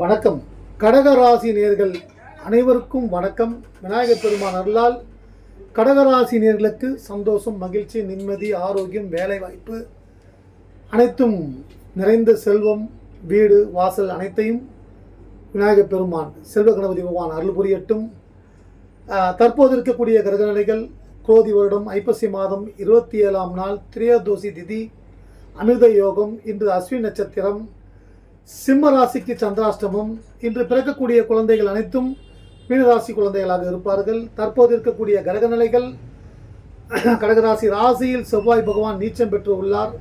வணக்கம். கடகராசி நேர்கள் அனைவருக்கும் வணக்கம். விநாயகர் பெருமான் அருளால் கடகராசி நேர்களுக்கு சந்தோஷம் மகிழ்ச்சி நிம்மதி ஆரோக்கியம் வேலைவாய்ப்பு அனைத்தும் நிறைந்த செல்வம் வீடு வாசல் அனைத்தையும் விநாயகர் பெருமான் செல்வ கணபதி பகவான் அருள் புரியட்டும். தற்போது இருக்கக்கூடிய கிரகநிலைகள் கோதி வருடம் ஐப்பசி மாதம் இருபத்தி ஏழாம் நாள் திரையோதோசி திதி அமிர்த யோகம் இன்று அஸ்வின் நட்சத்திரம் சிம்ம ராசிக்கு சந்திராஷ்டமம் இன்று பிறக்கக்கூடிய குழந்தைகள் அனைத்தும் மீனராசி குழந்தைகளாக இருப்பார்கள். தற்போது இருக்கக்கூடிய கிரகநிலைகள் கடகராசி ராசியில் செவ்வாய் பகவான் நீச்சம் பெற்று உள்ளார்.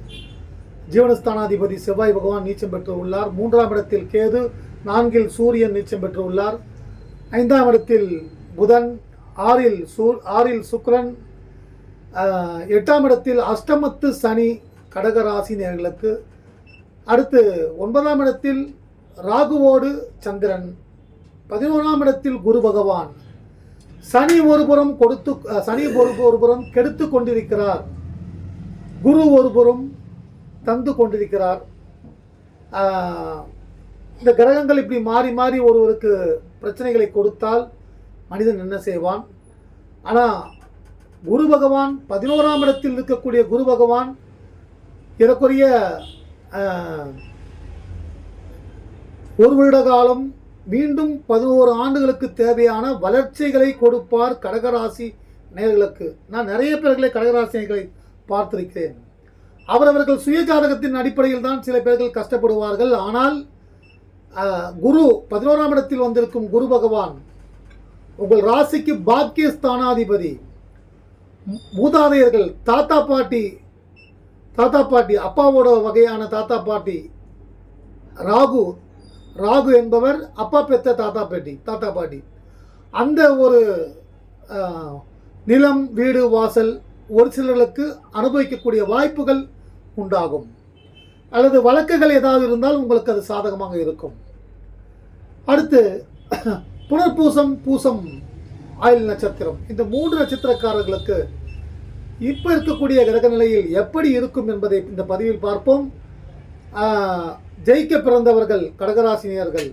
ஜீவனஸ்தானாதிபதி செவ்வாய் பகவான் நீச்சம் பெற்று உள்ளார். மூன்றாம் இடத்தில் கேது நான்கில் சூரியன் நீச்சம் பெற்று உள்ளார். ஐந்தாம் இடத்தில் புதன் ஆறில் சூ ஆறில் சுக்ரன் எட்டாம் இடத்தில் அஷ்டமத்து சனி கடகராசி நேர்களுக்கு அடுத்து ஒன்பதாம் இடத்தில் ராகுவோடு சந்திரன் பதினோராம் இடத்தில் குரு பகவான். சனி ஒருபுறம் கொடுத்து சனி ஒரு ஒருபுறம் கெடுத்து கொண்டிருக்கிறார். குரு ஒருபுறம் தந்து கொண்டிருக்கிறார். இந்த கிரகங்கள் இப்படி மாறி மாறி ஒருவருக்கு பிரச்சனைகளை கொடுத்தால் மனிதன் என்ன செய்வான்? ஆனால் குரு பகவான் பதினோராம் இடத்தில் இருக்கக்கூடிய குரு பகவான் ஏறக்குறைய ஒரு வருட காலம் மீண்டும் பதினோரு ஆண்டுகளுக்கு தேவையான வளர்ச்சிகளை கொடுப்பார் கடகராசி நேர்களுக்கு நான் நிறைய பேர்களை கடகராசி நேர்களை பார்த்திருக்கிறேன். அவரவர்கள் சுய ஜாதகத்தின் அடிப்படையில் தான் சில பேர்கள் கஷ்டப்படுவார்கள். ஆனால் குரு பதினோராம் இடத்தில் வந்திருக்கும் குரு பகவான் உங்கள் ராசிக்கு பாக்கியஸ்தானாதிபதி மூதாதையர்கள் தாத்தா பாட்டி தாத்தா பாட்டி அப்பாவோட வகையான தாத்தா பாட்டி ராகு. ராகு என்பவர் அப்பா பெத்த தாத்தா பாட்டி தாத்தா பாட்டி. அந்த ஒரு நிலம் வீடு வாசல் ஒரு சிலர்களுக்கு அனுபவிக்கக்கூடிய வாய்ப்புகள் உண்டாகும். அல்லது வழக்குகள் ஏதாவது இருந்தால் உங்களுக்கு அது சாதகமாக இருக்கும். அடுத்து புனர்பூசம் பூசம் ஆயுள் நட்சத்திரம். இந்த மூன்று நட்சத்திரக்காரர்களுக்கு இப்போ இருக்கக்கூடிய கிரக நிலையில் எப்படி இருக்கும் என்பதை இந்த பதிவில் பார்ப்போம். ஜெயிக்க பிறந்தவர்கள் கடகராசினியர்கள்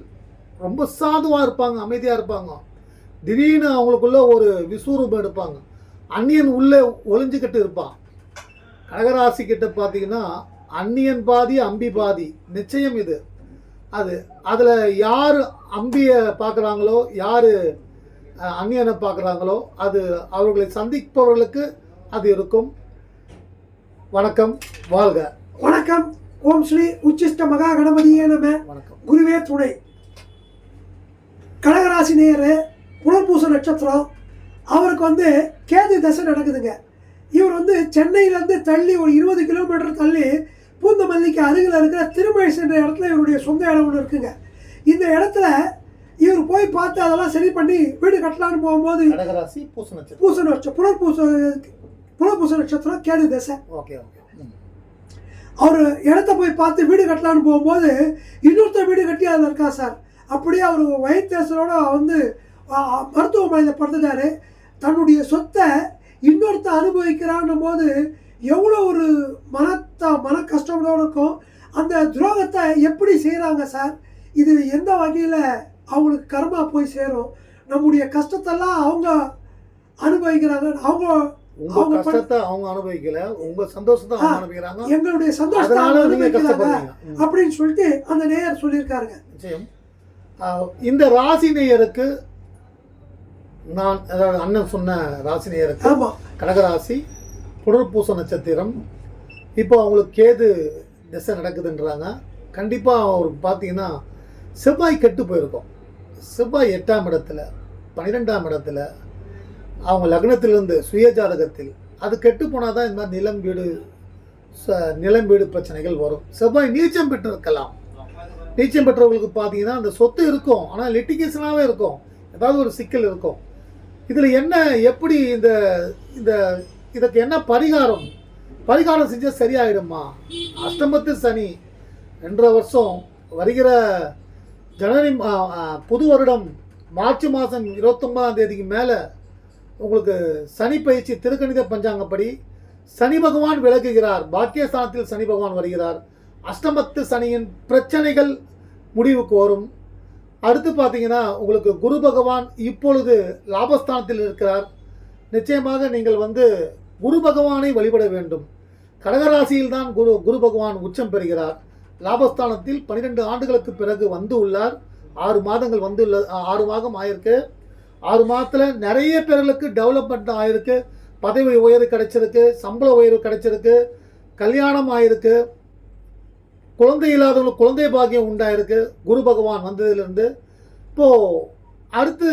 ரொம்ப சாதுவாக இருப்பாங்க அமைதியாக இருப்பாங்க. திடீர்னு அவங்களுக்குள்ள ஒரு விஸ்வரூபம் எடுப்பாங்க. அந்நியன் உள்ளே ஒளிஞ்சுக்கிட்டு இருப்பான். கடகராசி கிட்ட பார்த்தீங்கன்னா அந்நியன் பாதி அம்பி பாதி. நிச்சயம் இது. அது அதில் யார் அம்பியை பார்க்குறாங்களோ யார் அந்நியனை பார்க்குறாங்களோ அது அவர்களை சந்திப்பவர்களுக்கு அது இருக்கும். வணக்கம் வாழ்க. வணக்கம். ஓம் ஸ்ரீ உச்சிஷ்ட மகா கணபதியே நம. வணக்கம். குருவே துணை. கடகராசி நேரு புனர்பூச நட்சத்திரம். அவருக்கு வந்து கேது தசை நடக்குதுங்க. இவர் வந்து சென்னையிலேருந்து தள்ளி ஒரு இருபது கிலோமீட்டர் தள்ளி பூந்தமல்லிக்கு அருகில் இருக்கிற திருமழை சென்ற இடத்துல இவருடைய சொந்த இடம் ஒன்று இருக்குங்க. இந்த இடத்துல இவர் போய் பார்த்து அதெல்லாம் சரி பண்ணி வீடு கட்டலான்னு போகும்போது பூச நட்சத்திரம். பூச நட்சத்திரம் புனர்பூச புனர்பூச நட்சத்திரம் கேது தசை. Okay okay. அவர் இடத்த போய் பார்த்து வீடு கட்டலான்னு போகும்போது இன்னொருத்தர் வீடு கட்டி அதில் இருக்கா சார்? அப்படியே அவர் வயிற்றுசலோட வந்து மருத்துவமனையில் படுத்துட்டாரு. தன்னுடைய சொத்தை இன்னொருத்த அனுபவிக்கிறான்னும் போது எவ்வளோ ஒரு மனத்த மன கஷ்டங்களோட இருக்கும். அந்த துரோகத்தை எப்படி செய்கிறாங்க சார்? இது எந்த வகையில் அவங்களுக்கு கர்மா போய் சேரும்? நம்முடைய கஷ்டத்தெல்லாம் அவங்க அனுபவிக்கிறாங்க. அவங்க உங்க கஷ்டத்தை அவங்க அனுபவிக்கல உங்க சந்தோஷத்தை அவங்க. அனுபவிக்கிறாங்க. எங்களுடைய சந்தோஷத்தை அனுபவிக்கிறாங்க. அப்படின்னு சொல்லிட்டு அந்த நேயர் சொல்லியிருக்காருங்க. நிச்சயம். இந்த ராசி நேயருக்கு நான் அதாவது அண்ணன் சொன்ன ராசி நேயருக்கு ஆமா. கடகராசி புனர்பூச நட்சத்திரம். இப்போ அவங்களுக்கு கேது திசை நடக்குதுன்றாங்க. கண்டிப்பாக அவருக்கு பார்த்தீங்கன்னா செவ்வாய் கெட்டு போயிருக்கும். செவ்வாய் எட்டாம் இடத்துல பன்னிரெண்டாம் இடத்துல அவங்க லக்னத்திலிருந்து சுய ஜாதகத்தில் அது கெட்டு போனால் தான் இந்த மாதிரி நிலம் வீடு ச- நிலம் வீடு பிரச்சனைகள் வரும். செவ்வாய் நீச்சம் பெற்று இருக்கலாம் நீச்சம் பெற்றவங்களுக்கு பார்த்தீங்கன்னா அந்த சொத்து இருக்கும். ஆனால் லிட்டிகேஷனாகவே இருக்கும். ஏதாவது ஒரு சிக்கல் இருக்கும். இதில் என்ன எப்படி இந்த இந்த இதற்கு என்ன பரிகாரம்? பரிகாரம் செஞ்சால் சரியாயிடுமா? அஷ்டமத்து சனி. ரெண்டரை வருஷம் வருகிற ஜனவரி புது வருடம் மார்ச் மாதம் இருபத்தொம்பதாம் தேதிக்கு மேலே உங்களுக்கு சனி பயிற்சி திருக்கணித பஞ்சாங்கப்படி சனி பகவான் விலகுகிறார் பாக்கியஸ்தானத்தில் சனி பகவான் வருகிறார். அஷ்டமத்து சனியின் பிரச்சனைகள் முடிவுக்கு வரும். அடுத்து பார்த்தீங்கன்னா உங்களுக்கு குரு பகவான் இப்பொழுது லாபஸ்தானத்தில் இருக்கிறார். நிச்சயமாக நீங்கள் வந்து குரு பகவானை வழிபட வேண்டும். கடகராசியில் தான் குரு குரு பகவான் உச்சம் பெறுகிறார். லாபஸ்தானத்தில் பன்னிரெண்டு ஆண்டுகளுக்கு பிறகு வந்து உள்ளார். ஆறு மாதங்கள் வந்துள்ள ஆறு மாதம் ஆயிருக்கு. ஆறு மாதத்தில் நிறைய பேர்களுக்கு டெவலப்மெண்ட் ஆகிருக்கு பதவி உயர்வு கிடைச்சிருக்கு சம்பள உயர்வு கிடைச்சிருக்கு கல்யாணம் ஆயிருக்கு குழந்தை இல்லாதவங்களுக்கு குழந்தை பாக்கியம் உண்டாயிருக்கு. குரு பகவான் வந்ததிலிருந்து. இப்போது அடுத்து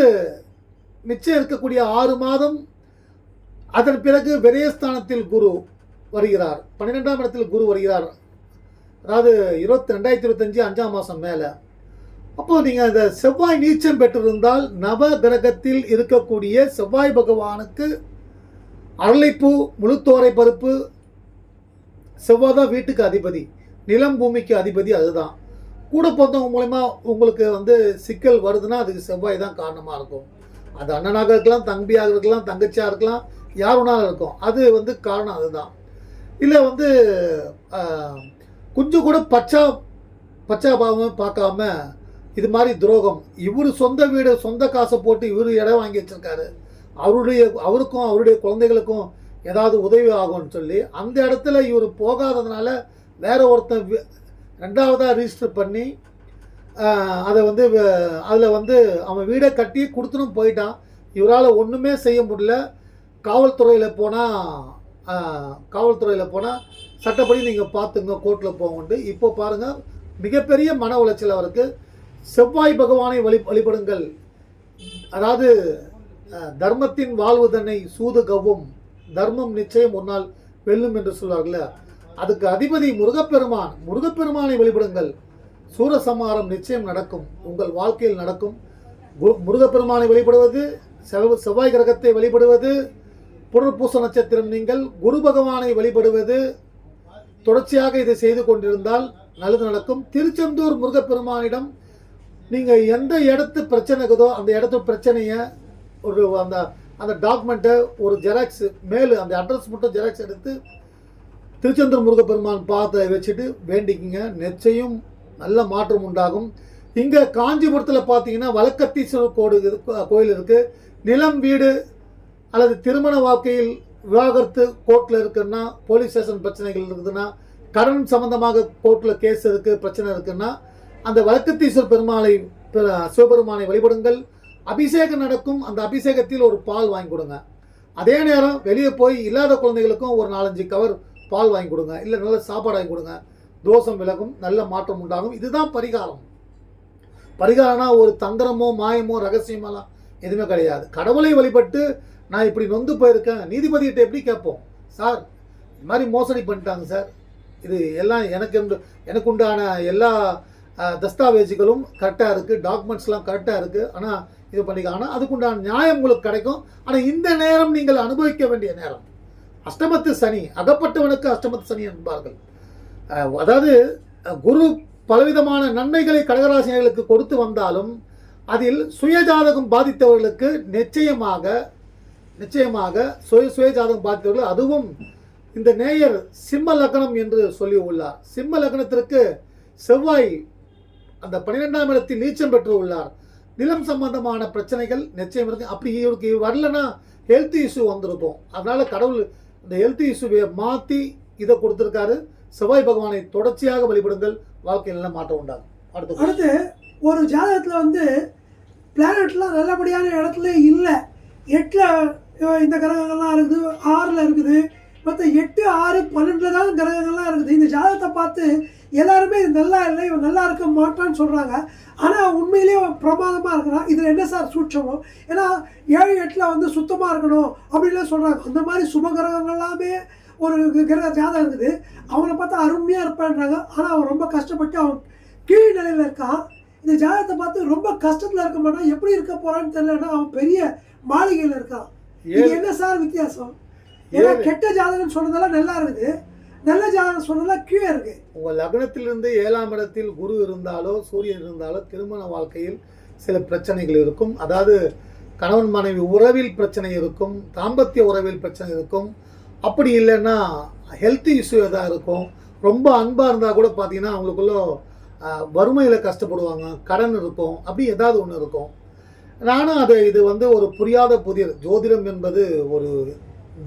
மிச்சம் இருக்கக்கூடிய ஆறு மாதம் அதன் பிறகு விரயஸ்தானத்தில் குரு வருகிறார். பன்னிரெண்டாம் இடத்தில் குரு வருகிறார். அதாவது இருபத்தி ரெண்டாயிரத்தி இருபத்தஞ்சி அஞ்சாம் மாதம் மேலே. அப்போ நீங்கள் அந்த செவ்வாய் நீச்சம் பெற்றிருந்தால் நவ கிரகத்தில் இருக்கக்கூடிய செவ்வாய் பகவானுக்கு அரளிப்பூ முழுத்தோரை பருப்பு செவ்வாய் தான் வீட்டுக்கு அதிபதி. நிலம் பூமிக்கு அதிபதி அதுதான். கூட பிறந்தவங்க மூலயமா உங்களுக்கு வந்து சிக்கல் வருதுன்னா அதுக்கு செவ்வாய் தான் காரணமாக இருக்கும். அது அண்ணனாக இருக்கலாம் தம்பியாக இருக்கலாம் தங்கச்சியாக இருக்கலாம் யார் வேணாலும் இருக்கும். அது வந்து காரணம் அதுதான். இல்லை வந்து கொஞ்சம் கூட பச்சா பச்சா பாவம் பார்க்காம இது மாதிரி துரோகம். இவர் சொந்த வீடு சொந்த காசை போட்டு இவர் இடம் வாங்கி வச்சுருக்காரு. அவருடைய அவருக்கும் அவருடைய குழந்தைகளுக்கும் ஏதாவது உதவி ஆகும்னு சொல்லி அந்த இடத்துல இவர் போகாததுனால வேற ஒருத்தன் ரெண்டாவதாக ரிஜிஸ்டர் பண்ணி அதை வந்து அதில் வந்து அவன் வீடை கட்டி கொடுத்துனும் போயிட்டான். இவரால் ஒன்றுமே செய்ய முடியல. காவல்துறையில் போனால் காவல்துறையில் போனால் சட்டப்படி நீங்கள் பார்த்துங்க கோர்ட்டில் போங்கன்ட்டு. இப்போ பாருங்கள் மிகப்பெரிய மன உளைச்சல் அவருக்கு. செவ்வாய் பகவானை வழி வழிபடுங்கள். அதாவது தர்மத்தின் வாழ்வு தன்னை சூது கவ்வும் தர்மம் நிச்சயம் ஒரு நாள் வெல்லும் என்று சொல்வார்கள அதுக்கு அதிபதி முருகப்பெருமான் முருகப்பெருமானை வழிபடுங்கள். சூரசம்ஹாரம் நிச்சயம் நடக்கும். உங்கள் வாழ்க்கையில் நடக்கும். முருகப்பெருமானை வழிபடுவது செவ் செவ்வாய் கிரகத்தை வழிபடுவது புனர்பூச நட்சத்திரம் நீங்கள் குரு பகவானை வழிபடுவது தொடர்ச்சியாக இதை செய்து கொண்டிருந்தால் நல்லது நடக்கும். திருச்செந்தூர் முருகப்பெருமானிடம் நீங்கள் எந்த இடத்து பிரச்சனை இருக்குதோ அந்த இடத்து பிரச்சனையை ஒரு அந்த அந்த டாக்குமெண்ட்டை ஒரு ஜெராக்ஸ் மேல் அந்த அட்ரஸ் மட்டும் ஜெராக்ஸ் எடுத்து திருச்செந்தூர் முருகப்பெருமான் பார்த்து வச்சுட்டு வேண்டிக்கிங்க. நிச்சயம் நல்ல மாற்றம் உண்டாகும். இங்கே காஞ்சிபுரத்தில் பார்த்தீங்கன்னா வழக்கத்தீஸ்வரர் கோடு கோயில் இருக்குது நிலம் வீடு அல்லது திருமண வாழ்க்கையில் விவாகரத்து கோர்ட்டில் இருக்குன்னா போலீஸ் ஸ்டேஷன் பிரச்சனைகள் இருக்குதுன்னா கடன் சம்மந்தமாக கோர்ட்டில் கேஸ் இருக்குது பிரச்சனை இருக்குன்னா அந்த வழக்கத்தீஸ்வர் பெருமாளை சிவபெருமானை வழிபடுங்கள். அபிஷேகம் நடக்கும். அந்த அபிஷேகத்தில் ஒரு பால் வாங்கி கொடுங்க. அதே நேரம் வெளியே போய் இல்லாத குழந்தைகளுக்கும் ஒரு நாலஞ்சு கவர் பால் வாங்கி கொடுங்க. இல்லை நல்ல சாப்பாடு வாங்கி கொடுங்க. தோஷம் விலகும் நல்ல மாற்றம் உண்டாகும். இதுதான் பரிகாரம். பரிகாரம்னா ஒரு தந்திரமோ மாயமோ ரகசியமெல்லாம் எதுவுமே கிடையாது. கடவுளை வழிபட்டு நான் இப்படி நொந்து போயிருக்கேன். நீதிபதிகிட்ட எப்படி கேட்போம்? சார் இது மாதிரி மோசடி பண்ணிட்டாங்க சார். இது எல்லாம் எனக்கு எனக்கு உண்டான எல்லா தஸ்தாவேஜுகளும் கரெக்டாக இருக்குது டாக்குமெண்ட்ஸ்லாம் கரெக்டாக இருக்குது ஆனால் இது பண்ணிக்க ஆனால் அதுக்குண்டான நியாயம் உங்களுக்கு கிடைக்கும். ஆனால் இந்த நேரம் நீங்கள் அனுபவிக்க வேண்டிய நேரம். அஷ்டமத்து சனி அகப்பட்டவனுக்கு அஷ்டமத்து சனி என்பார்கள். அதாவது குரு பலவிதமான நன்மைகளை கடகராசினர்களுக்கு கொடுத்து வந்தாலும் அதில் சுயஜாதகம் பாதித்தவர்களுக்கு நிச்சயமாக நிச்சயமாக சுய சுயஜாதகம் பாதித்தவர்கள் அதுவும் இந்த நேயர் சிம்ம லக்னம் என்று சொல்லி உள்ளார். சிம்ம லக்னத்திற்கு செவ்வாய் அந்த பன்னிரெண்டாம் இடத்தில் நீச்சம் பெற்று உள்ளார் நிலம் சம்பந்தமான பிரச்சனைகள் நிச்சயம் இருக்கு. அப்படி இவருக்கு வரலன்னா ஹெல்த் இஷ்யூ வந்திருக்கும். அதனால கடவுள் இந்த ஹெல்த் இஷ்யூவை மாற்றி இதை கொடுத்துருக்காரு. செவ்வாய் பகவானை தொடர்ச்சியாக வழிபடுங்கள். வாழ்க்கையில் நல்ல மாற்றம் உண்டாகும். அடுத்து அடுத்து ஒரு ஜாதகத்தில் வந்து பிளானட்லாம் நல்லபடியான இடத்துல இல்லை. எட்டில் இந்த கிரகங்கள்லாம் இருக்குது. ஆறில் இருக்குது. மற்ற எட்டு ஆறு பன்னெண்டில் தான் கிரகங்கள்லாம் இருக்குது. இந்த ஜாதகத்தை பார்த்து எல்லாருமே இது நல்லா இல்லை இவன் நல்லா இருக்க மாட்டான்னு சொல்கிறாங்க ஆனால் உண்மையிலேயே அவன் பிரமாதமாக இருக்கிறான் இதில் என்ன சார் சூட்சமோ ஏன்னா ஏழு எட்டில் வந்து சுத்தமாக இருக்கணும் அப்படின்லாம் சொல்கிறாங்க அந்த மாதிரி சுப கிரகங்கள் எல்லாமே ஒரு கிரக ஜாதகம் இருக்குது. அவனை பார்த்தா அருமையாக இருப்பான்றாங்க. ஆனால் அவன் ரொம்ப கஷ்டப்பட்டு அவன் கீழ் நிலையில் இருக்கான் இந்த ஜாதகத்தை பார்த்து ரொம்ப கஷ்டத்தில் இருக்க மாட்டான் எப்படி இருக்க போறான்னு தெரியலன்னா அவன் பெரிய மாளிகையில் இருக்கான் இது என்ன சார் வித்தியாசம்? ஏன்னா. கெட்ட ஜாதகம் சொன்னதெல்லாம் நல்லா இருக்குது. நல்ல ஜாதகம் சொன்னதெல்லாம் கீழே இருக்கு. உங்கள் லக்னத்திலிருந்து ஏழாம் இடத்தில் குரு இருந்தாலோ சூரியன் இருந்தாலோ திருமண வாழ்க்கையில் சில பிரச்சனைகள் இருக்கும். அதாவது கணவன் மனைவி உறவில் பிரச்சனை இருக்கும் தாம்பத்திய உறவில் பிரச்சனை இருக்கும். அப்படி இல்லைன்னா ஹெல்த் இஷ்யூ எதாவது இருக்கும். ரொம்ப அன்பாக இருந்தால் கூட பார்த்தீங்கன்னா அவங்களுக்குள்ள வறுமையில் கஷ்டப்படுவாங்க கடன் இருக்கும் அப்படி ஏதாவது ஒன்று இருக்கும். நானும் அதை இது வந்து ஒரு புரியாத புதிர். ஜோதிடம் என்பது ஒரு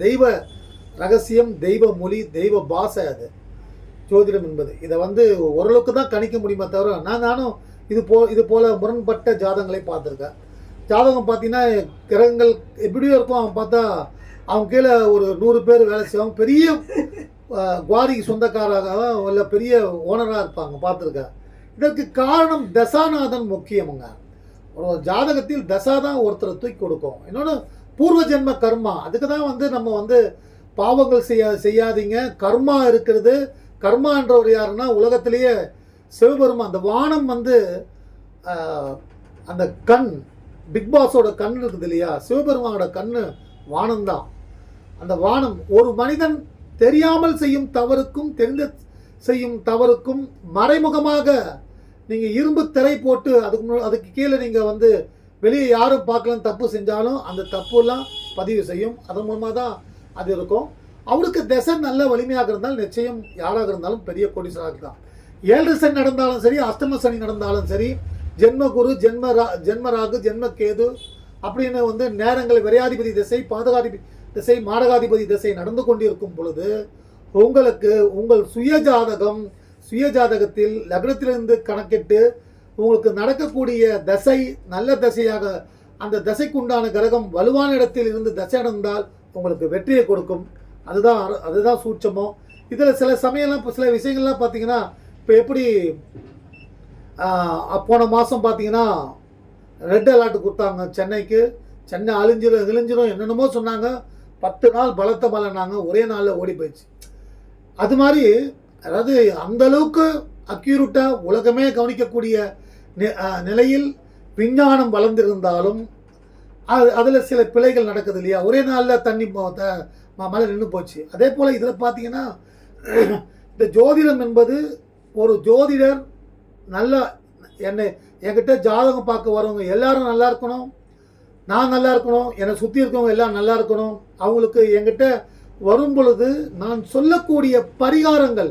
தெய்வ ரகசியம் தெய்வ மொழி தெய்வ பாஷை அது. ஜோதிடம் என்பது. இதை வந்து ஓரளவுக்கு தான் கணிக்க முடியுமே தவிர நான் நானும் இது போ இது போல் முரண்பட்ட ஜாதகங்களை பார்த்துருக்கேன். ஜாதகம் பார்த்தீங்கன்னா கிரகங்கள் எப்படியோ இருக்கும். அவன் பார்த்தா அவன் கீழே ஒரு நூறு பேர் வேலை செய்வாங்க. பெரிய குவாரிக்கு சொந்தக்காராக இல்லை பெரிய ஓனராக இருப்பாங்க. பார்த்துருக்கேன். இதற்கு காரணம் தசாநாதன் முக்கியமுங்க. ஒரு ஜாதகத்தில் தசா தான் ஒருத்தரை தூக்கி கொடுக்கும். இன்னொன்று பூர்வ ஜென்ம கர்மா. அதுக்கு தான் வந்து நம்ம வந்து பாவங்கள் செய்யா செய்யாதீங்க. கர்மா இருக்கிறது. கர்மான்றவர் யாருன்னா உலகத்திலேயே சிவபெருமான். அந்த வானம் வந்து அந்த கண் பிக் பாஸோட கண் இருக்குது இல்லையா? சிவபெருமானோட கண் வானம்தான். அந்த வானம் ஒரு மனிதன் தெரியாமல் செய்யும் தவறுக்கும் தெரிந்து செய்யும் தவறுக்கும் மறைமுகமாக நீங்கள் இரும்பு திரை போட்டு அதுக்கு அதுக்கு கீழே நீங்கள் வந்து வெளியே யாரும் பார்க்கலாம் தப்பு செஞ்சாலும் அந்த தப்புலாம் பதிவு செய்யும். அதன் மூலமாக தான் அது இருக்கும் அவருக்கு திசை நல்ல வலிமையாக இருந்தால் நிச்சயம் யாராக இருந்தாலும் பெரிய கோடீஸ்வராக இருக்கலாம் ஏழு சனி நடந்தாலும் சரி அஷ்டம சனி நடந்தாலும் சரி ஜென்ம குரு ஜென்ம ரா ஜென்ம ராகு ஜென்ம கேது அப்படின்னு வந்து நேரங்கள் விரையாதிபதி திசை பாதகாதிபதி திசை மாடகாதிபதி திசை நடந்து கொண்டிருக்கும் பொழுது உங்களுக்கு உங்கள் சுய ஜாதகம் சுய ஜாதகத்தில் லக்னத்திலிருந்து கணக்கிட்டு உங்களுக்கு நடக்கக்கூடிய தசை நல்ல தசையாக அந்த தசைக்குண்டான கிரகம் வலுவான இடத்தில் இருந்து தசை நடந்தால் உங்களுக்கு வெற்றியை கொடுக்கும். அதுதான் அதுதான் சூட்சமம். இதில் சில சமயம்லாம் இப்போ சில விஷயங்கள்லாம் பார்த்தீங்கன்னா இப்போ எப்படி போன மாதம் பார்த்தீங்கன்னா ரெட் அலர்ட் கொடுத்தாங்க சென்னைக்கு. சென்னை அழிஞ்சிரும் இழிஞ்சிரும் என்னென்னமோ சொன்னாங்க. பத்து நாள் பலத்த மழைனாங்க ஒரே நாளில் ஓடி போயிடுச்சு. அது மாதிரி அதாவது அந்த அளவுக்கு உலகமே கவனிக்கக்கூடிய நிலையில் விஞ்ஞானம் வளர்ந்திருந்தாலும் அது அதில் சில பிழைகள் நடக்குது இல்லையா? ஒரே நாளில் தண்ணி மழை நின்று போச்சு. அதே போல் இதில் பார்த்தீங்கன்னா இந்த ஜோதிடம் என்பது ஒரு ஜோதிடர் நல்ல என்னை என்கிட்ட ஜாதகம் பார்க்க வரவங்க எல்லாரும் நல்லா இருக்கணும். நான் நல்லா இருக்கணும். என்னை சுற்றி இருக்கவங்க எல்லாம் நல்லா இருக்கணும். அவங்களுக்கு என்கிட்ட வரும் பொழுது நான் சொல்லக்கூடிய பரிகாரங்கள்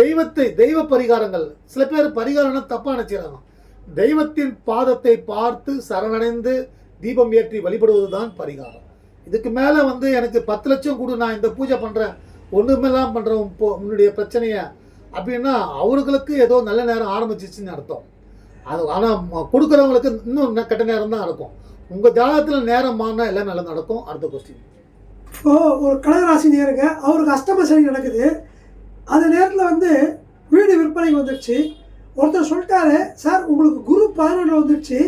தெய்வத்தை தெய்வ பரிகாரங்கள். சில பேர் பரிகாரம்னா தப்பாக நினச்சிடறாங்க தெய்வத்தின் பாதத்தை பார்த்து சரணடைந்து தீபம் ஏற்றி வழிபடுவது தான் பரிகாரம். இதுக்கு மேலே வந்து எனக்கு பத்து லட்சம் கொடு நான் இந்த பூஜை பண்ணுறேன் ஒன்றுமெல்லாம் பண்ணுறேன் இப்போ உன்னுடைய பிரச்சனையை. அப்படின்னா அவர்களுக்கு ஏதோ நல்ல நேரம் ஆரம்பிச்சிச்சுன்னு அர்த்தம். அது ஆனால் கொடுக்குறவங்களுக்கு இன்னும் கெட்ட நேரம் தான் நடக்கும் உங்கள் ஜாதகத்தில் நேரம் மாறினா எல்லாம் நல்லா நடக்கும். அடுத்த கொஸ்டின் இப்போ ஒரு கடகராசி நேருங்க அவருக்கு அஷ்டம சனி நடக்குது. அந்த நேரத்தில் வந்து வீடு விற்பனைக்கு வந்துடுச்சு. ஒருத்தர் சொல்லிட்டாரு சார் உங்களுக்கு குரு பதினொன்று வந்துடுச்சு.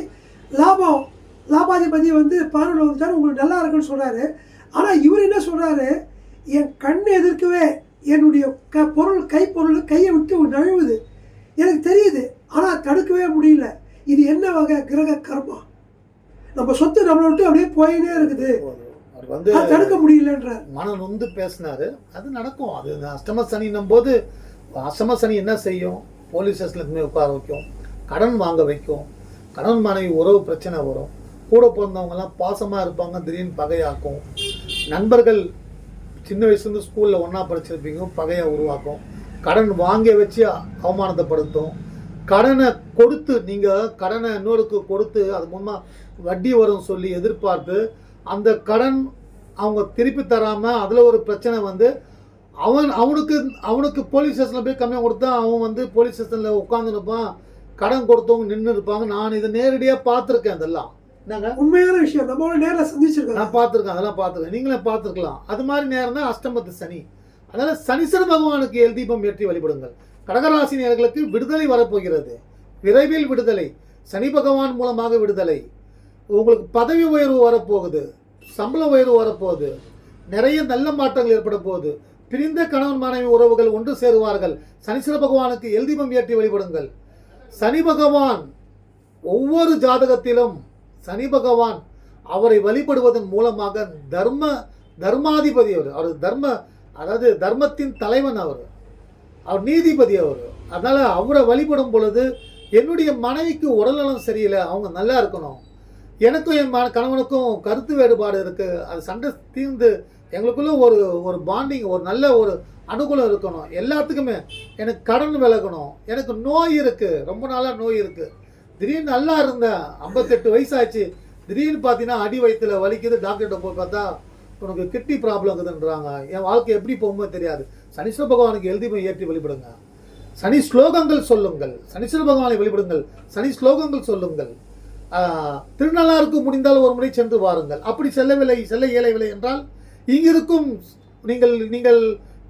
லாபம் லாபாதிபதி வந்து பதினொன்றில் வந்துட்டார் உங்களுக்கு நல்லா இருக்குன்னு சொல்கிறாரு ஆனால் இவர் என்ன சொல்கிறாரு என் கண் எதிர்க்கவே என்னுடைய க பொருள் கைப்பொருள் கையை விட்டு நழுவுது. எனக்கு தெரியுது ஆனால் தடுக்கவே முடியல. இது என்ன வகை கிரக கர்மா? நம்ம சொத்து நம்மளை விட்டு அப்படியே போயினே இருக்குது. வந்து தடுக்க முடியலன்றார். மன நொந்து பேசினாரு. அது நடக்கும். அது அஷ்டம சனின்னும் போது அஷ்டம சனி என்ன செய்யும்? போலீஸ் ஸ்டேஷனில் உட்கார வைக்கும். கடன் வாங்க வைக்கும். கடன் மனைவி உறவு பிரச்சனை வரும். கூட பிறந்தவங்கலாம் பாசமாக இருப்பாங்க திடீர்னு பகையாக்கும். நண்பர்கள் சின்ன வயசுலேருந்து ஸ்கூலில் ஒன்றா படிச்சிருப்பீங்க பகையை உருவாக்கும். கடன் வாங்க வச்சு அவமானத்தைப்படுத்தும். கடனை கொடுத்து நீங்கள் கடனை இன்னொருக்கு கொடுத்து அது மூலமாக வட்டி வரும் சொல்லி எதிர்பார்த்து அந்த கடன் அவங்க திருப்பி தராமல் அதில் ஒரு பிரச்சனை வந்து அவன் அவனுக்கு அவனுக்கு போலீஸ் ஸ்டேஷனில் போய் கம்மியாக கொடுத்தா அவன் வந்து போலீஸ் ஸ்டேஷனில் உட்காந்துருப்பான் கடன் கொடுத்தவங்க நின்று இருப்பாங்க. நான் இதை நேரடியாக பார்த்துருக்கேன் அதெல்லாம். உண்மையான விஷயம். நம்மளோட நேரில் சந்திச்சிருக்கோம் நான் பார்த்துருக்கேன். அதெல்லாம் பார்த்துருக்கேன். நீங்களே பார்த்துருக்கலாம். அது மாதிரி நேரம் தான் அஷ்டமத்து சனி. அதனால் சனீஸ்வர பகவானுக்கு எல் தீபம் ஏற்றி வழிபடுங்கள். கடகராசி நேர்களுக்கு விடுதலை வரப்போகிறது. விரைவில் விடுதலை. சனி பகவான் மூலமாக விடுதலை. உங்களுக்கு பதவி உயர்வு வரப்போகுது. சம்பள உயர்வு வரப்போகுது. நிறைய நல்ல மாற்றங்கள் ஏற்பட போகுது. பிரிந்த கணவன் மனைவி உறவுகள் ஒன்று சேருவார்கள். சனீஸ்வர பகவானுக்கு எல் தீபம் ஏற்றி வழிபடுங்கள். சனி பகவான் ஒவ்வொரு ஜாதகத்திலும் சனி பகவான் அவரை வழிபடுவதன் மூலமாக தர்ம தர்மாதிபதி அவர் அவர் தர்ம அதாவது தர்மத்தின் தலைவன் அவர். அவர் நீதிபதி அவர். அதனால் அவரை வழிபடும் பொழுது என்னுடைய மனைவிக்கு உடல்நலம் சரியில்லை அவங்க நல்லா இருக்கணும். எனக்கும் என் மன கணவனுக்கும் கருத்து வேறுபாடு இருக்குது அது சண்டை தீர்ந்து எங்களுக்குள்ள ஒரு ஒரு பாண்டிங் ஒரு நல்ல ஒரு அனுகூலம் இருக்கணும். எல்லாத்துக்குமே எனக்கு கடன் விலகணும். எனக்கு நோய் இருக்குது ரொம்ப நாளாக நோய் இருக்குது திடீர்னு நல்லா இருந்தேன் ஐம்பத்தெட்டு வயசாச்சு. திடீர்னு பார்த்தீங்கன்னா அடி வயிற்றுல வலிக்குது. டாக்டர்கிட்ட போய் பார்த்தா உனக்கு கிட்னி ப்ராப்ளம் இருக்குதுன்றாங்க. என் வாழ்க்கை எப்படி போகுமோ தெரியாது. சனீஸ்வர பகவானுக்கு எழுதி போய் ஏற்றி வழிபடுங்க சனி ஸ்லோகங்கள் சொல்லுங்கள். சனீஸ்வர பகவானை வழிபடுங்கள் சனி ஸ்லோகங்கள் சொல்லுங்கள். திருநள்ளாருக்கு முடிந்தால் ஒரு முறை சென்று வாருங்கள். அப்படி செல்லவில்லை செல்ல இயலவில்லை என்றால் இங்கிருக்கும் நீங்கள் நீங்கள்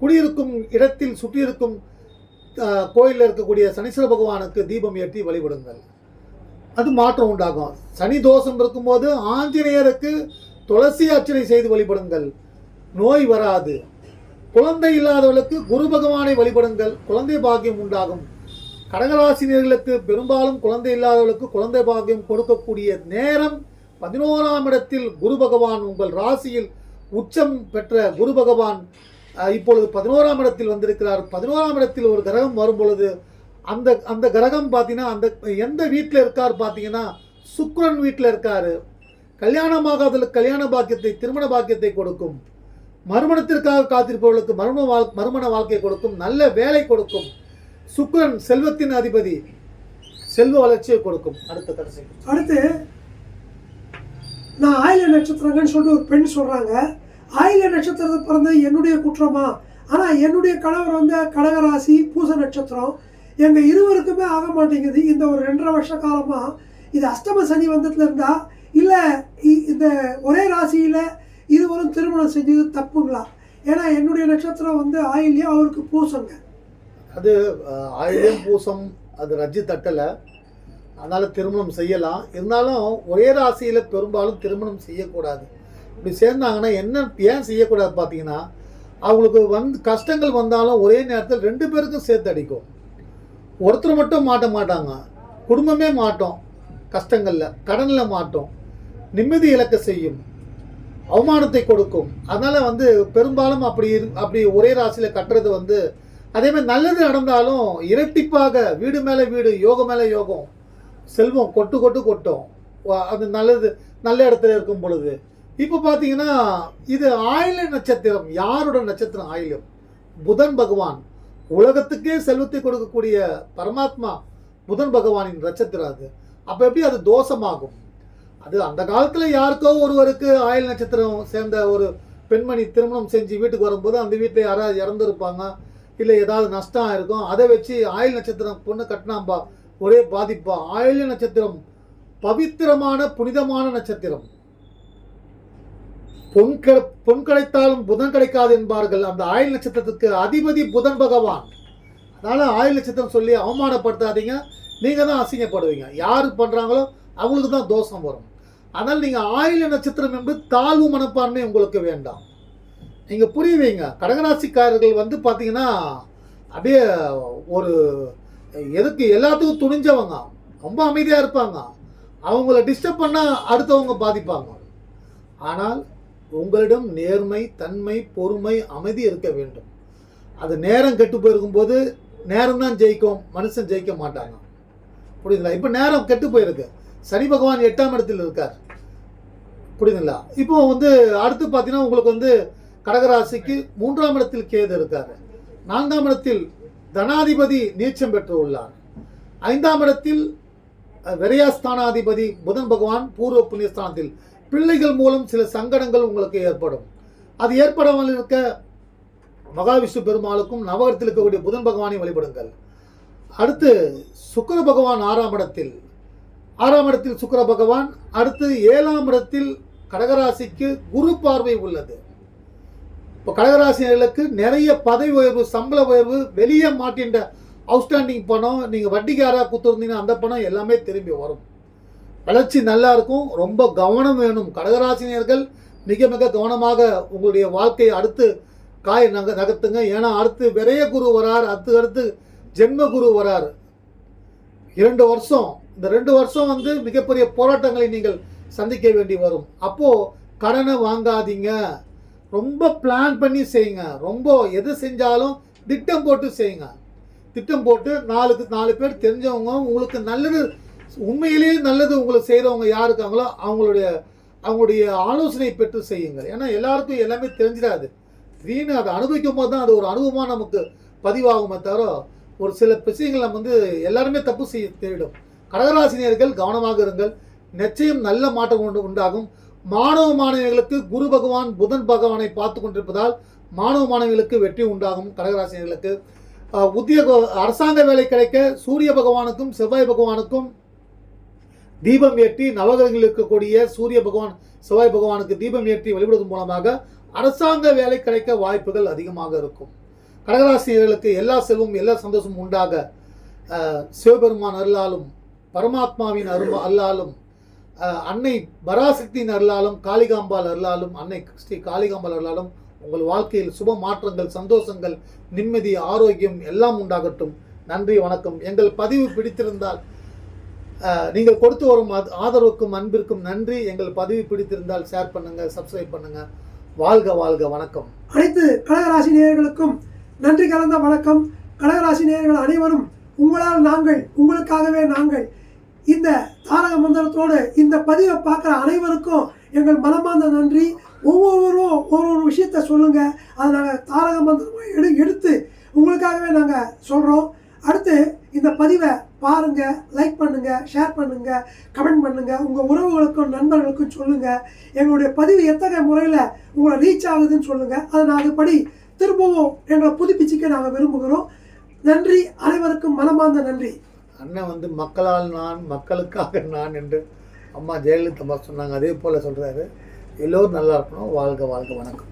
குடியிருக்கும் இடத்தில் சுற்றியிருக்கும் கோயிலில் இருக்கக்கூடிய சனீஸ்வர பகவானுக்கு தீபம் ஏற்றி வழிபடுங்கள். அது மாற்றம் உண்டாகும். சனி தோஷம் இருக்கும்போது ஆஞ்சநேயருக்கு துளசி அர்ச்சனை செய்து வழிபடுங்கள். நோய் வராது. குழந்தை இல்லாதவர்களுக்கு குரு பகவானை வழிபடுங்கள். குழந்தை பாக்கியம் உண்டாகும். கடகராசினியர்களுக்கு பெரும்பாலும் குழந்தை இல்லாதவர்களுக்கு குழந்தை பாக்கியம் கொடுக்கக்கூடிய நேரம் பதினோராம் இடத்தில் குரு பகவான். உங்கள் ராசியில் உச்சம் பெற்ற குரு பகவான் இப்பொழுது பதினோராம் இடத்தில் வந்திருக்கிறார். பதினோராம் இடத்தில் ஒரு கிரகம் வரும் பொழுது அந்த அந்த கிரகம் பார்த்தீங்கன்னா அந்த எந்த வீட்டில் இருக்கார் பார்த்தீங்கன்னா சுக்ரன் வீட்டில் இருக்கார். கல்யாணமாகாதவர்களுக்கு கல்யாண பாக்கியத்தை திருமண பாக்கியத்தை கொடுக்கும். மறுமணத்திற்காக காத்திருப்பவர்களுக்கு மர்ம வாழ் மறுமண வாழ்க்கை கொடுக்கும். நல்ல வேலை கொடுக்கும். சுக்ரன் செல்வத்தின் அதிபதி. செல்வ வளர்ச்சியை கொடுக்கும். அடுத்த கடைசி அடுத்து நான் ஆயில நட்சத்திரங்கன்னு சொல்லிட்டு ஒரு பெண் சொல்கிறாங்க ஆயில நட்சத்திரத்தை பிறந்த என்னுடைய குற்றமா? ஆனால் என்னுடைய கணவர் வந்து கடகராசி பூச நட்சத்திரம். எங்கள் இருவருக்குமே ஆக மாட்டேங்குது. இந்த ஒரு ரெண்டரை வருஷ காலமாக இது அஷ்டம சனி வந்ததுல இருந்தா இல்லை இந்த ஒரே ராசியில் இருவரும் திருமணம் செஞ்சது தப்புங்களா? ஏன்னா என்னுடைய நட்சத்திரம் வந்து ஆயில்யம் அவருக்கு பூசங்க. அது அஹ், பூசம் அது ரஜ்ஜி தட்டலை. அதனால் திருமணம் செய்யலாம். இருந்தாலும் ஒரே ராசியில் பெரும்பாலும் திருமணம் செய்யக்கூடாது. இப்படி சேர்ந்தாங்கன்னா என்ன ஏன் செய்யக்கூடாது பார்த்தீங்கன்னா அவங்களுக்கு வந்து கஷ்டங்கள் வந்தாலும் ஒரே நேரத்தில் ரெண்டு பேருக்கும் சேர்த்து அடிக்கும். ஒருத்தர் மட்டும் மாட்ட மாட்டாங்க. குடும்பமே மாட்டோம். கஷ்டங்களில் கடனில் மாட்டோம். நிம்மதி இழக்க செய்யும். அவமானத்தை கொடுக்கும். அதனால் வந்து பெரும்பாலும் அப்படி இரு அப்படி ஒரே ராசியில் கட்டுறது வந்து அதேமாதிரி நல்லது நடந்தாலும் இரட்டிப்பாக வீடு மேலே வீடு யோகம் மேலே யோகம் செல்வம் கொட்டு கொட்டு கொட்டும். அது நல்லது நல்ல இடத்துல இருக்கும் பொழுது. இப்போ பார்த்தீங்கன்னா இது ஆயில நட்சத்திரம் யாரோட நட்சத்திரம் ஆயிலும் புதன் பகவான். உலகத்துக்கே செல்வத்தை கொடுக்கக்கூடிய பரமாத்மா புதன் பகவானின் நட்சத்திரம் அது. அப்போ எப்படி அது தோஷமாகும்? அது அந்த காலத்தில் யாருக்கோ ஒருவருக்கு ஆயில் நட்சத்திரம் சேர்ந்த ஒரு பெண்மணி திருமணம் செஞ்சு வீட்டுக்கு வரும்போது அந்த வீட்டில் யாராவது இறந்துருப்பாங்க இல்லை ஏதாவது நஷ்டம் ஆயிருக்கும் அதை வச்சு ஆயில் நட்சத்திரம் பொண்ணு கட்டினாம்பா ஒரே பாதிப்பா. ஆயுள் நட்சத்திரம் பவித்திரமான புனிதமான நட்சத்திரம். பொன் பொன் கிடைத்தாலும் புதன் கிடைக்காது என்பார்கள். அந்த ஆயுள் நட்சத்திரத்துக்கு அதிபதி புதன் பகவான். அதனால் ஆயுள் நட்சத்திரம் சொல்லி அவமானப்படுத்தாதீங்க. நீங்கள் தான் அசிங்கப்படுவீங்க. யார் பண்ணுறாங்களோ அவங்களுக்கு தான் தோஷம் வரும். அதனால் நீங்கள் ஆயுள நட்சத்திரம் என்று தாழ்வு மனப்பான்மை உங்களுக்கு வேண்டாம். நீங்கள் புரியுவீங்க. கடகராசிக்காரர்கள் வந்து பார்த்தீங்கன்னா அப்படியே ஒரு எதுக்கு எல்லாத்துக்கும் துணிஞ்சவங்க. ரொம்ப அமைதியாக இருப்பாங்க. அவங்கள டிஸ்டர்ப் பண்ணால் அடுத்தவங்க பாதிப்பாங்க. ஆனால் உங்களிடம் நேர்மை தன்மை பொறுமை அமைதி இருக்க வேண்டும். அது நேரம் கெட்டு போயிருக்கும்போது நேரம் தான் ஜெயிக்கும் மனுஷன் ஜெயிக்க மாட்டாங்க புரியுதுங்களா? இப்போ நேரம் கெட்டு போயிருக்கு. சனி பகவான் எட்டாம் இடத்தில் இருக்கார். புரியுதுங்களா? இப்போ வந்து அடுத்து பார்த்தீங்கன்னா உங்களுக்கு வந்து கடகராசிக்கு மூன்றாம் இடத்தில் கேது இருக்கார். நான்காம் இடத்தில் தனாதிபதி நீச்சம் பெற்று உள்ளார். ஐந்தாம் இடத்தில் அஹ், விரயஸ்தானாதிபதி புதன் பகவான் பூர்வ புண்ணியஸ்தானத்தில் பிள்ளைகள் மூலம் சில சங்கடங்கள் உங்களுக்கு ஏற்படும். அது ஏற்படாமல் இருக்க மகாவிஷ்ணு பெருமாளுக்கும் நவகரத்தில் இருக்கக்கூடிய புதன் பகவானை வழிபடுங்கள். அடுத்து சுக்கிர பகவான் ஆறாம் இடத்தில். ஆறாம் இடத்தில் சுக்கர பகவான் அடுத்து ஏழாம் இடத்தில் கடகராசிக்கு குரு பார்வை உள்ளது. இப்போ கடகராசினர்களுக்கு நிறைய பதவி உயர்வு சம்பள உயர்வு வெளியே மாட்டின்ற அவுட்ஸ்டாண்டிங் பணம் நீங்கள் வட்டிக்காராக கொடுத்துருந்தீங்கன்னா அந்த பணம் எல்லாமே திரும்பி வரும். வளர்ச்சி நல்லா இருக்கும் ரொம்ப கவனம் வேணும். கடகராசினியர்கள் மிக மிக கவனமாக உங்களுடைய வாழ்க்கையை அடுத்து காய் நக நகர்த்துங்க. ஏன்னா அடுத்து விரைய குரு வரார். அடுத்து அடுத்து ஜென்ம குரு வரார். இரண்டு வருஷம். இந்த ரெண்டு வருஷம் வந்து மிகப்பெரிய போராட்டங்களை நீங்கள் சந்திக்க வேண்டி வரும். அப்போது கடனை வாங்காதீங்க. ரொம்ப பிளான் பண்ணி செய்யுங்க. ரொம்ப எது செஞ்சாலும் திட்டம் போட்டு செய்யுங்க. திட்டம் போட்டு நாலுக்கு நாலு பேர் தெரிஞ்சவங்க உங்களுக்கு நல்லது உண்மையிலேயே நல்லது உங்களுக்கு செய்கிறவங்க யார் இருக்காங்களோ அவங்களுடைய அவங்களுடைய ஆலோசனை பெற்று செய்யுங்கள். ஏன்னா எல்லாருக்கும் எல்லாமே தெரிஞ்சிடாது. திடீர்னு அதை அனுபவிக்கும் போது தான் அது ஒரு அனுபவமாக நமக்கு பதிவாகுமே தவிர ஒரு சில விஷயங்கள் நம்ம வந்து எல்லாருமே தப்பு செய்ய தேடும் கடகராசினியர்கள் கவனமாக இருங்கள். நிச்சயம் நல்ல மாற்றம் உண்டு உண்டாகும். மாணவ மாணவிகளுக்கு குரு பகவான் புதன் பகவானை பார்த்து கொண்டிருப்பதால் மாணவ மாணவிகளுக்கு வெற்றி உண்டாகும் கடகராசினியர்களுக்கு. உத்தியோக அரசாங்க வேலை கிடைக்க சூரிய பகவானுக்கும் செவ்வாய் பகவானுக்கும் தீபம் ஏற்றி நவகிரகங்களில் இருக்கக்கூடிய சூரிய பகவான் செவ்வாய் பகவானுக்கு தீபம் ஏற்றி வழிபடுவதன் மூலமாக அரசாங்க வேலை கிடைக்க வாய்ப்புகள் அதிகமாக இருக்கும். கடகராசிரியர்களுக்கு எல்லா செல்வம் எல்லா சந்தோஷமும் உண்டாக சிவபெருமான் அருளாலும் பரமாத்மாவின் அருள் அருளாலும் அன்னை பராசக்தியின் அருளாலும் காளிகாம்பாள் அருளாலும் அன்னை ஸ்ரீ காளிகாம்பாள் அருளாலும் உங்கள் வாழ்க்கையில் சுப மாற்றங்கள் சந்தோஷங்கள் நிம்மதி ஆரோக்கியம் எல்லாம் உண்டாகட்டும். நன்றி வணக்கம். எங்கள் பதிவு பிடித்திருந்தால் நீங்கள் கொடுத்து வரும் ஆதரவுக்கும் அன்பிற்கும் நன்றி. எங்கள் பதிவு பிடித்திருந்தால் ஷேர் பண்ணுங்க சப்ஸ்கிரைப் பண்ணுங்க. வாழ்க வாழ்க வணக்கம். அனைத்து கடகராசி நேயர்களுக்கும் நன்றி கலந்த வணக்கம். கடகராசி நேயர்கள் அனைவரும் உங்களால் நாங்கள் உங்களுக்காகவே நாங்கள் இந்த தாரக மந்திரத்தோடு இந்த பதிவை பார்க்குற அனைவருக்கும் எங்கள் மனமார்ந்த நன்றி. ஒவ்வொருவரும் ஒரு ஒரு விஷயத்த சொல்லுங்கள் அதை நாங்கள் தாரக மந்திரமாக எடு எடுத்து உங்களுக்காகவே நாங்கள் சொல்கிறோம் அடுத்து இந்த பதிவை பாருங்க லைக் பண்ணுங்க ஷேர் பண்ணுங்க கமெண்ட் பண்ணுங்க. உங்க உறவுகளுக்கும் நண்பர்களுக்கும் சொல்லுங்க. எங்களுடைய பதிவு எத்தகைய முறையில் உங்களை ரீச் ஆகுதுன்னு சொல்லுங்க. அதை நான் அதுபடி திரும்பவும் எங்களை புதுப்பிச்சிக்க நாங்கள் விரும்புகிறோம். நன்றி. அனைவருக்கும் மனமார்ந்த நன்றி. அண்ணன் வந்து மக்களால் நான் மக்களுக்காக நான் என்று அம்மா ஜெயலலிதா அம்மா சொன்னாங்க. அதே போல் சொல்கிறாரு எல்லோரும் நல்லா இருக்கணும். வாழ்க வாழ்க. வணக்கம்.